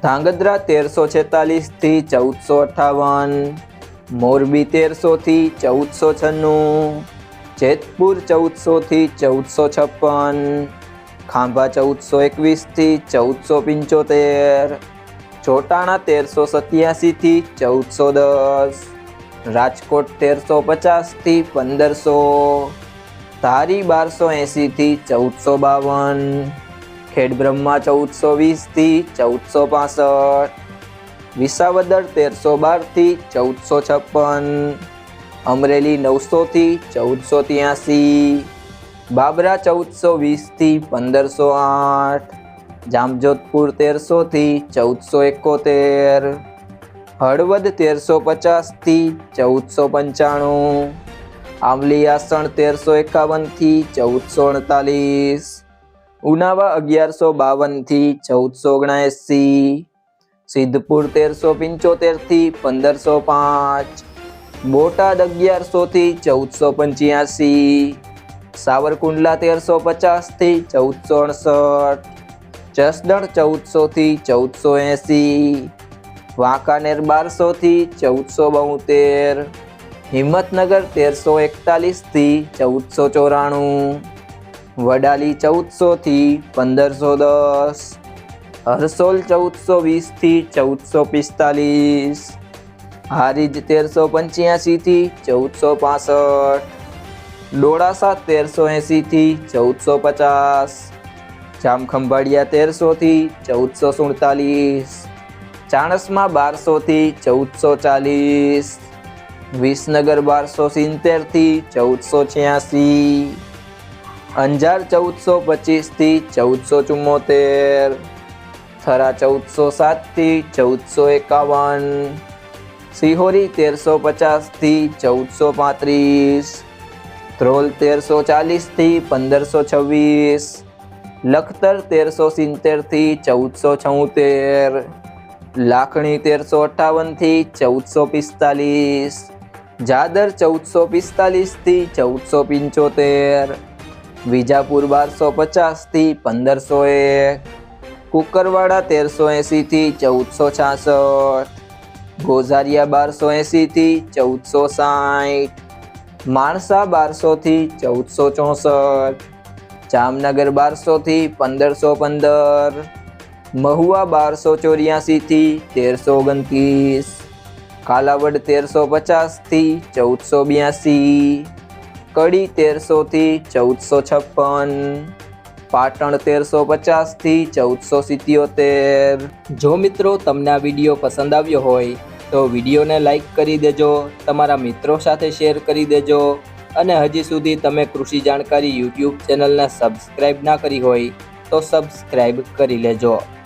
ધાંગધ્રા તેરસો છેતાલીસથી ચૌદસો અઠાવન, મોરબી તેરસોથી ચૌદસો છન્નું, જેતપુર ચૌદસોથી ચૌદસો છપ્પન, ખાંભા ચૌદસો એકવીસથી ચૌદસો પંચોતેર, ચોટાણા તેરસો સત્યાસીથી ચૌદસો દસ, રાજકોટ તેરસો પચાસથી પંદરસો, ધારી બારસો એંસીથી ચૌદસો બાવન ખેડબ્રહ્મા ચૌદસો વીસથી ચૌદસો પાસઠ. વિસાવદર તેરસો બારથી ચૌદસો છપ્પન. અમરેલી નવસોથી ચૌદસો ત્યાસી. બાબરા ચૌદસો વીસથી પંદરસો આઠ. જામજોધપુર તેરસોથી ચૌદસો એકોતેર. હળવદ તેરસો પચાસથી ચૌદસો પંચાણું. આંબલી આસણ તેરસો એકાવનથી ચૌદસો અડતાલીસ. ઉનાવા અગિયારસો બાવનથી ચૌદસો ઓગણએંસી, સિદ્ધપુર તેરસો પંચોતેરથી પંદરસો પાંચ, બોટાદ અગિયારસોથી ચૌદસો પંચ્યાસી, સાવરકુંડલા તેરસો પચાસથી ચૌદસો અડસઠ, જસદણ ચૌદસોથી ચૌદસો એંસી, વાંકાનેર બારસોથી ચૌદસો બોતેર, હિંમતનગર તેરસો એકતાલીસથી ચૌદસો ચોરાણું વડાલી ચૌદસોથી પંદરસો દસ, હરસોલ ચૌદસો વીસથી ચૌદસો પિસ્તાલીસ, હારીજ તેરસો પંચ્યાસીથી ચૌદસો પાસઠ, ડોળાસા તેરસો એંસીથી ચૌદસો પચાસ, જામખંભાળિયા તેરસોથી ચૌદસો સુડતાલીસ, ચાણસમાં બારસોથી ચૌદસો ચાલીસ, વિસનગર બારસો સિત્તેરથી ચૌદસો છ્યાસી અંજાર ચૌદસો પચીસથી ચૌદસો ચુમ્મોતેર, થરા ચૌદસો સાતથી ચૌદસો એકાવન, સિહોરી તેરસો પચાસથી ચૌદસો પાંત્રીસ, ધ્રોલ તેરસો ચાલીસથી પંદરસો છવ્વીસ, લખતર તેરસો સિત્તેરથી ચૌદસો છોતેર, લાખણી તેરસો અઠ્ઠાવનથી ચૌદસો પિસ્તાલીસ, જાદર ચૌદસો પિસ્તાલીસથી ચૌદસો પંચોતેર વિજાપુર બારસો પચાસથી પંદરસો એક કુકરવાડા તેરસો એંસીથી ચૌદસો છાસઠ. ગોઝારિયા બારસો એંસીથી ચૌદસો સાઠ માણસા બારસોથી ચૌદસો ચોસઠ. જામનગર બારસોથી પંદરસો પંદર. મહુવા બારસો ચોર્યાસીથી તેરસો ઓગણત્રીસ. કાલાવડ તેરસો પચાસથી ચૌદસો બ્યાસી. કડી તેરસોથી ચૌદસો છપ્પન, પાટણ તેરસો પચાસથી ચૌદસો સિત્યોતેર. જો મિત્રો તમને આ વીડિયો પસંદ આવ્યો હોય, તો વિડીયોને લાઈક કરી દેજો, તમારા મિત્રો સાથે શેર કરી દેજો, અને હજી સુધી તમે કૃષિ જાણકારી યુટ્યુબ ચેનલને સબસ્ક્રાઈબ ના કરી હોય, તો સબસ્ક્રાઈબ કરી લેજો.